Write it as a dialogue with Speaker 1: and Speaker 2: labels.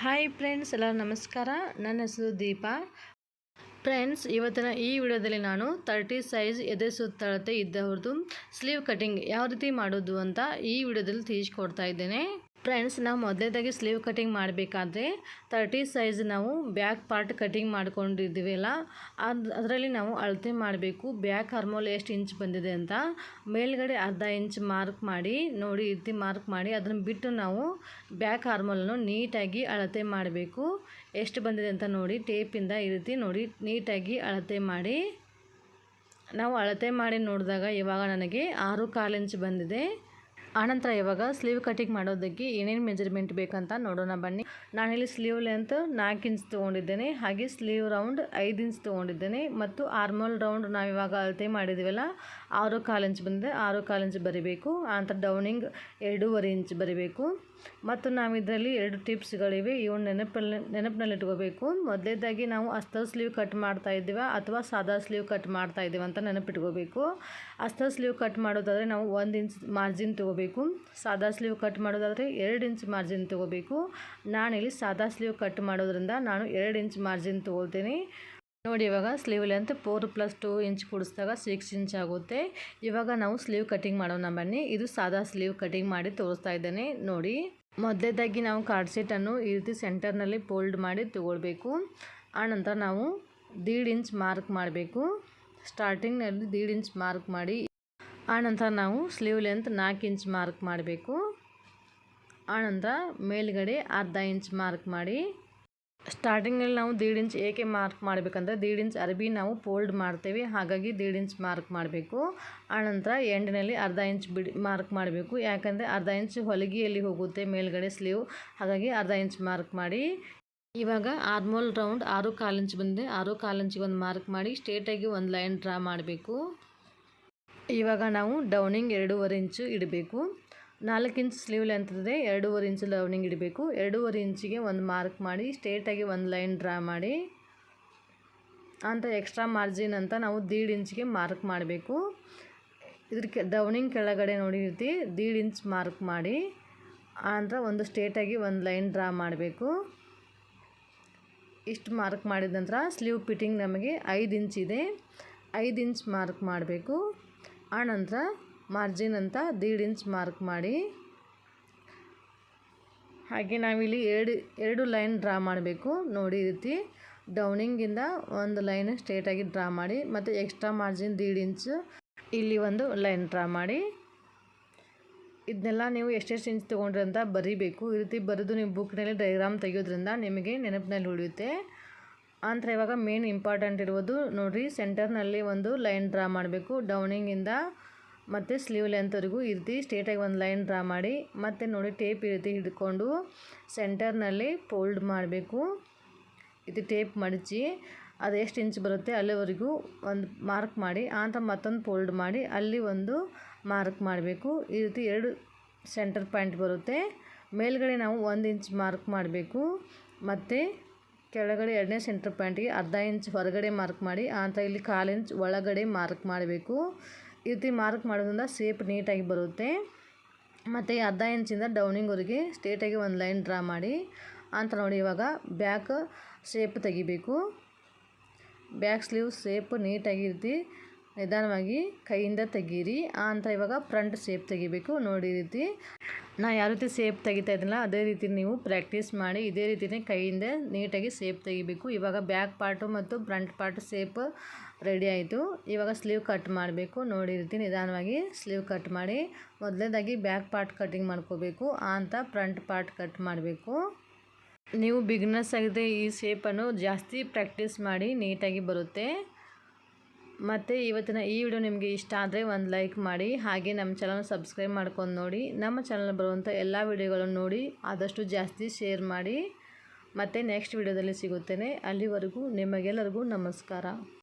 Speaker 1: Hi friends ಎಲ್ಲ ನಮಸ್ಕಾರ. ನನ್ನ ಹೆಸರು ದೀಪಾ. ಫ್ರೆಂಡ್ಸ್ ಇವತ್ತಿನ ಈ ವಿಡಿಯೋದಲ್ಲಿ ನಾನು ತರ್ಟಿ ಸೈಜ್ ಎದೆ ಸುತ್ತಳತೆ ಇದ್ದವ್ರದ್ದು ಸ್ಲೀವ್ ಕಟಿಂಗ್ ಯಾವ ರೀತಿ ಮಾಡೋದು ಅಂತ ಈ ವಿಡಿಯೋದಲ್ಲಿ ತಿಳಿಸ್ಕೊಡ್ತಾ ಇದ್ದೇನೆ. ಫ್ರೆಂಡ್ಸ್, ನಾವು ಮೊದಲೇದಾಗಿ ಸ್ಲೀವ್ ಕಟಿಂಗ್ ಮಾಡಬೇಕಾದ್ರೆ ತರ್ಟಿ ಸೈಜ್ ನಾವು ಬ್ಯಾಕ್ ಪಾರ್ಟ್ ಕಟಿಂಗ್ ಮಾಡ್ಕೊಂಡಿದ್ದೀವಲ್ಲ ಅದು, ಅದರಲ್ಲಿ ನಾವು ಅಳತೆ ಮಾಡಬೇಕು. ಬ್ಯಾಕ್ ಹಾರ್ಮೋಲ್ ಎಷ್ಟು ಇಂಚ್ ಬಂದಿದೆ ಅಂತ ಮೇಲ್ಗಡೆ ಅರ್ಧ ಇಂಚ್ ಮಾರ್ಕ್ ಮಾಡಿ, ನೋಡಿ ರೀತಿ ಮಾರ್ಕ್ ಮಾಡಿ, ಅದನ್ನು ಬಿಟ್ಟು ನಾವು ಬ್ಯಾಕ್ ಹಾರ್ಮೋಲನ್ನು ನೀಟಾಗಿ ಅಳತೆ ಮಾಡಬೇಕು. ಎಷ್ಟು ಬಂದಿದೆ ಅಂತ ನೋಡಿ, ಟೇಪಿಂದ ಈ ರೀತಿ ನೋಡಿ, ನೀಟಾಗಿ ಅಳತೆ ಮಾಡಿ. ನಾವು ಅಳತೆ ಮಾಡಿ ನೋಡಿದಾಗ ಇವಾಗ ನನಗೆ ಆರು ಕಾಲು ಇಂಚ್ ಬಂದಿದೆ. ಆನಂತರ ಇವಾಗ ಸ್ಲೀವ್ ಕಟಿಂಗ್ ಮಾಡೋದಕ್ಕೆ ಏನೇನು ಮೆಜರ್ಮೆಂಟ್ ಬೇಕಂತ ನೋಡೋಣ ಬನ್ನಿ. ನಾನಿಲ್ಲಿ ಸ್ಲೀವ್ ಲೆಂತ್ ನಾಲ್ಕು ಇಂಚ್ ತೊಗೊಂಡಿದ್ದೇನೆ, ಹಾಗೆ ಸ್ಲೀವ್ ರೌಂಡ್ ಐದು ಇಂಚ್ ತೊಗೊಂಡಿದ್ದೇನೆ, ಮತ್ತು ಆರ್ಮೋಲ್ ರೌಂಡ್ ನಾವು ಇವಾಗ ಅಳತೆ ಮಾಡಿದ್ದೀವಲ್ಲ ಆರು ಕಾಲು ಇಂಚ್ ಬಂದಿದೆ, ಆರು ಕಾಲು ಇಂಚ್ ಬರಿಬೇಕು ಆನಂತರ ಡೌನಿಂಗ್ ಎರಡೂವರೆ ಇಂಚ್ ಬರಿಬೇಕು. ಮತ್ತು ನಾವು ಇದರಲ್ಲಿ ಎರಡು ಟಿಪ್ಸ್ಗಳಿವೆ. ಇವು ನೆನಪಲ್ಲಿ ನೆನಪಿನಲ್ಲಿ ಇಟ್ಕೋಬೇಕು ಮೊದಲೇದಾಗಿ ನಾವು ಅಸ್ತ ಸ್ಲೀವ್ ಕಟ್ ಮಾಡ್ತಾ ಇದ್ದೀವ ಅಥವಾ ಸಾದಾ ಸ್ಲೀವ್ ಕಟ್ ಮಾಡ್ತಾ ಇದ್ದೀವಿ ಅಂತ ನೆನಪಿಟ್ಕೋಬೇಕು. ಅಸ್ತ ಸ್ಲೀವ್ ಕಟ್ ಮಾಡೋದಾದರೆ ನಾವು ಒಂದು ಇಂಚ್ ಮಾರ್ಜಿನ್ ತೊಗೋಬೇಕು. ಸಾದಾ ಸ್ಲೀವ್ ಕಟ್ ಮಾಡೋದಾದರೆ ಎರಡು ಇಂಚ್ ಮಾರ್ಜಿನ್ ತೊಗೋಬೇಕು. ನಾನಿಲ್ಲಿ ಸಾದಾ ಸ್ಲೀವ್ ಕಟ್ ಮಾಡೋದ್ರಿಂದ ನಾನು ಎರಡು ಇಂಚ್ ಮಾರ್ಜಿನ್ ತೊಗೊಳ್ತೀನಿ. ನೋಡಿ, ಇವಾಗ sleeve length four plus two inch ಕೂಡಿಸಿದಾಗ six inch ಆಗುತ್ತೆ. ಇವಾಗ ನಾವು ಸ್ಲೀವ್ ಕಟಿಂಗ್ ಮಾಡೋಣ ಬನ್ನಿ. ಇದು ಸಾದಾ ಸ್ಲೀವ್ ಕಟಿಂಗ್ ಮಾಡಿ ತೋರಿಸ್ತಾ ಇದ್ದೇನೆ. ನೋಡಿ ಮೊದಲೇದಾಗಿ ನಾವು ಕಾರ್ಡ್ ಸೀಟನ್ನು ಈ ರೀತಿ ಸೆಂಟರ್ನಲ್ಲಿ ಫೋಲ್ಡ್ ಮಾಡಿ ತಗೊಳ್ಬೇಕು. ಆನಂತರ ನಾವು ದೀಡ್ ಇಂಚ್ ಮಾರ್ಕ್ ಮಾಡಬೇಕು. ಸ್ಟಾರ್ಟಿಂಗ್ನಲ್ಲಿ ದೀಡ್ ಇಂಚ್ ಮಾರ್ಕ್ ಮಾಡಿ ಆನಂತರ ನಾವು ಸ್ಲೀವ್ ಲೆಂತ್ ನಾಲ್ಕು ಇಂಚ್ ಮಾರ್ಕ್ ಮಾಡಬೇಕು. ಆನಂತರ ಮೇಲ್ಗಡೆ ಅರ್ಧ ಇಂಚ್ ಮಾರ್ಕ್ ಮಾಡಿ ಸ್ಟಾರ್ಟಿಂಗಲ್ಲಿ ನಾವು ದೀಡ್ ಇಂಚ್ ಏಕೆ ಮಾರ್ಕ್ ಮಾಡಬೇಕಂದ್ರೆ ದೀಡ್ ಇಂಚ್ ಅರಬಿ ನಾವು ಫೋಲ್ಡ್ ಮಾಡ್ತೇವೆ. ಹಾಗಾಗಿ ದೀಡ್ ಇಂಚ್ ಮಾರ್ಕ್ ಮಾಡಬೇಕು. ಆನಂತರ ಎಂಡಿನಲ್ಲಿ ಅರ್ಧ ಇಂಚ್ ಬಿಡಿ ಮಾರ್ಕ್ ಮಾಡಬೇಕು. ಯಾಕಂದರೆ ಅರ್ಧ ಇಂಚ್ ಹೊಲಿಗೆಯಲ್ಲಿ ಹೋಗುತ್ತೆ ಮೇಲ್ಗಡೆ ಸ್ಲೀವ್ ಹಾಗಾಗಿ ಅರ್ಧ ಇಂಚ್ ಮಾರ್ಕ್ ಮಾಡಿ. ಇವಾಗ ಆರ್ಮೋಲ್ ರೌಂಡ್ ಆರು ಕಾಲು ಇಂಚ್ ಬಂದಿದೆ. ಆರು ಕಾಲು ಇಂಚಿಗೆ ಒಂದು ಮಾರ್ಕ್ ಮಾಡಿ ಸ್ಟ್ರೇಟಾಗಿ ಒಂದು ಲೈನ್ ಡ್ರಾ ಮಾಡಬೇಕು. ಇವಾಗ ನಾವು ಡೌನಿಂಗ್ ಎರಡೂವರೆ ಇಂಚು ಇಡಬೇಕು. ನಾಲ್ಕು ಇಂಚ್ ಸ್ಲೀವ್ ಲೆಂತ್ ಇದೆ, ಎರಡೂವರೆ ಇಂಚು ಲವ್ನಿಂಗ್ ಇಡಬೇಕು. ಎರಡೂವರೆ ಇಂಚಿಗೆ ಒಂದು ಮಾರ್ಕ್ ಮಾಡಿ ಸ್ಟ್ರೇಟಾಗಿ ಒಂದು ಲೈನ್ ಡ್ರಾ ಮಾಡಿ. ಅಂತ ಎಕ್ಸ್ಟ್ರಾ ಮಾರ್ಜಿನ್ ಅಂತ ನಾವು ದೀಡ್ ಇಂಚಿಗೆ ಮಾರ್ಕ್ ಮಾಡಬೇಕು. ಇದ್ರ ಕೆ ಡೌನಿಂಗ್ ಕೆಳಗಡೆ ನೋಡಿ ರೀತಿ ದೀಡ್ ಇಂಚ್ ಮಾರ್ಕ್ ಮಾಡಿ ಆನಂತರ ಒಂದು ಸ್ಟ್ರೇಟಾಗಿ ಒಂದು ಲೈನ್ ಡ್ರಾ ಮಾಡಬೇಕು. ಇಷ್ಟು ಮಾರ್ಕ್ ಮಾಡಿದ ನಂತರ ಸ್ಲೀವ್ ಫಿಟ್ಟಿಂಗ್ ನಮಗೆ ಐದು ಇಂಚ್ ಇದೆ. ಐದು ಇಂಚ್ ಮಾರ್ಕ್ ಮಾಡಬೇಕು. ಆನಂತರ ಮಾರ್ಜಿನ್ ಅಂತ ದೀಡ್ ಇಂಚ್ ಮಾರ್ಕ್ ಮಾಡಿ. ಹಾಗೆ ನಾವಿಲ್ಲಿ ಎರಡು ಎರಡು ಲೈನ್ ಡ್ರಾ ಮಾಡಬೇಕು. ನೋಡಿ ರೀತಿ ಡೌನಿಂಗಿಂದ ಒಂದು ಲೈನ್ ಸ್ಟ್ರೇಟಾಗಿ ಡ್ರಾ ಮಾಡಿ, ಮತ್ತು ಎಕ್ಸ್ಟ್ರಾ ಮಾರ್ಜಿನ್ ದೀಡ್ ಇಂಚ್ ಇಲ್ಲಿ ಒಂದು ಲೈನ್ ಡ್ರಾ ಮಾಡಿ. ಇದನ್ನೆಲ್ಲ ನೀವು ಎಷ್ಟೆಷ್ಟು ಇಂಚ್ ತೊಗೊಂಡ್ರಿ ಅಂತ ಬರೀಬೇಕು. ಈ ರೀತಿ ಬರೆದು ನೀವು ಬುಕ್ನಲ್ಲಿ ಡೈಗ್ರಾಮ್ ತೆಗೆಯೋದ್ರಿಂದ ನಿಮಗೆ ನೆನಪಿನಲ್ಲಿ ಉಳಿಯುತ್ತೆ. ಅಂದರೆ ಇವಾಗ ಮೇನ್ ಇಂಪಾರ್ಟೆಂಟ್ ಇರುವುದು ನೋಡಿರಿ, ಸೆಂಟರ್ನಲ್ಲಿ ಒಂದು ಲೈನ್ ಡ್ರಾ ಮಾಡಬೇಕು. ಡೌನಿಂಗಿಂದ ಮತ್ತು ಸ್ಲೀವ್ ಲೆಂತ್ವರೆಗೂ ಈ ರೀತಿ ಸ್ಟ್ರೇಟಾಗಿ ಒಂದು ಲೈನ್ ಡ್ರಾ ಮಾಡಿ, ಮತ್ತು ನೋಡಿ ಟೇಪ್ ಈ ರೀತಿ ಹಿಡ್ಕೊಂಡು ಸೆಂಟರ್ನಲ್ಲಿ ಫೋಲ್ಡ್ ಮಾಡಬೇಕು. ಇದು ಟೇಪ್ ಮಡಚಿ, ಅದು ಎಷ್ಟು ಇಂಚ್ ಬರುತ್ತೆ ಅಲ್ಲಿವರೆಗೂ ಒಂದು ಮಾರ್ಕ್ ಮಾಡಿ ಆಂತ ಮತ್ತೊಂದು ಫೋಲ್ಡ್ ಮಾಡಿ, ಅಲ್ಲಿ ಒಂದು ಮಾರ್ಕ್ ಮಾಡಬೇಕು. ಈ ರೀತಿ ಎರಡು ಸೆಂಟರ್ ಪಾಯಿಂಟ್ ಬರುತ್ತೆ. ಮೇಲ್ಗಡೆ ನಾವು ಒಂದು ಇಂಚ್ ಮಾರ್ಕ್ ಮಾಡಬೇಕು. ಮತ್ತು ಕೆಳಗಡೆ ಎರಡನೇ ಸೆಂಟರ್ ಪಾಯಿಂಟಿಗೆ ಅರ್ಧ ಇಂಚ್ ಹೊರಗಡೆ ಮಾರ್ಕ್ ಮಾಡಿ ಆಂತ ಇಲ್ಲಿ ಕಾಲು ಇಂಚ್ ಒಳಗಡೆ ಮಾರ್ಕ್ ಮಾಡಬೇಕು. ಈ ರೀತಿ ಮಾರ್ಕ್ ಮಾಡೋದ್ರಿಂದ ಸೇಪ್ ನೀಟಾಗಿ ಬರುತ್ತೆ. ಮತ್ತು ಅರ್ಧ ಇಂಚಿಂದ ಡೌನಿಂಗ್ವರೆಗೆ ಸ್ಟ್ರೇಟಾಗಿ ಒಂದು ಲೈನ್ ಡ್ರಾ ಮಾಡಿ. ಅಂತ ನೋಡಿ ಇವಾಗ ಬ್ಯಾಕ್ ಶೇಪ್ ತೆಗಿಬೇಕು. ಬ್ಯಾಕ್ ಸ್ಲೀವ್ ಶೇಪ್ ನೀಟಾಗಿ ಇರ್ತಿ ನಿಧಾನವಾಗಿ ಕೈಯಿಂದ ತೆಗೀರಿ. ಅಂತ ಇವಾಗ ಫ್ರಂಟ್ ಶೇಪ್ ತೆಗಿಬೇಕು. ನೋಡಿ ರೀತಿ. ನಾ ಯಾವ ರೀತಿ ಶೇಪ್ ತೆಗಿತಾ ಇದ್ದೀನಲ್ಲ ಅದೇ ರೀತಿ ನೀವು ಪ್ರಾಕ್ಟೀಸ್ ಮಾಡಿ, ಇದೇ ರೀತಿನೇ ಕೈಯಿಂದ ನೀಟಾಗಿ ಶೇಪ್ ತೆಗಿಬೇಕು. ಇವಾಗ ಬ್ಯಾಕ್ ಪಾರ್ಟು ಮತ್ತು ಫ್ರಂಟ್ ಪಾರ್ಟ್ ಶೇಪ್ ರೆಡಿ ಆಯಿತು. ಇವಾಗ ಸ್ಲೀವ್ ಕಟ್ ಮಾಡಬೇಕು. ನೋಡಿ ರೀತಿ ನಿಧಾನವಾಗಿ ಸ್ಲೀವ್ ಕಟ್ ಮಾಡಿ, ಮೊದಲನೇದಾಗಿ ಬ್ಯಾಕ್ ಪಾರ್ಟ್ ಕಟಿಂಗ್ ಮಾಡ್ಕೋಬೇಕು. ಅಂತ ಫ್ರಂಟ್ ಪಾರ್ಟ್ ಕಟ್ ಮಾಡಬೇಕು. ನೀವು ಬಿಗ್ನೆಸ್ ಆಗಿದೆ ಈ ಶೇಪನ್ನು ಜಾಸ್ತಿ ಪ್ರಾಕ್ಟೀಸ್ ಮಾಡಿ, ನೀಟಾಗಿ ಬರುತ್ತೆ. ಮತ್ತು ಇವತ್ತಿನ ಈ ವಿಡಿಯೋ ನಿಮಗೆ ಇಷ್ಟ ಆದರೆ ಒಂದು ಲೈಕ್ ಮಾಡಿ, ಹಾಗೆ ನಮ್ಮ ಚಾನಲ್ ಸಬ್ಸ್ಕ್ರೈಬ್ ಮಾಡ್ಕೊಂಡು ನೋಡಿ. ನಮ್ಮ ಚಾನಲ್ ಬರುವಂಥ ಎಲ್ಲ ವಿಡಿಯೋಗಳನ್ನು ನೋಡಿ, ಆದಷ್ಟು ಜಾಸ್ತಿ ಶೇರ್ ಮಾಡಿ. ಮತ್ತು ನೆಕ್ಸ್ಟ್ ವಿಡಿಯೋದಲ್ಲಿ ಸಿಗುತ್ತೇನೆ. ಅಲ್ಲಿವರೆಗೂ ನಿಮಗೆಲ್ಲರಿಗೂ ನಮಸ್ಕಾರ.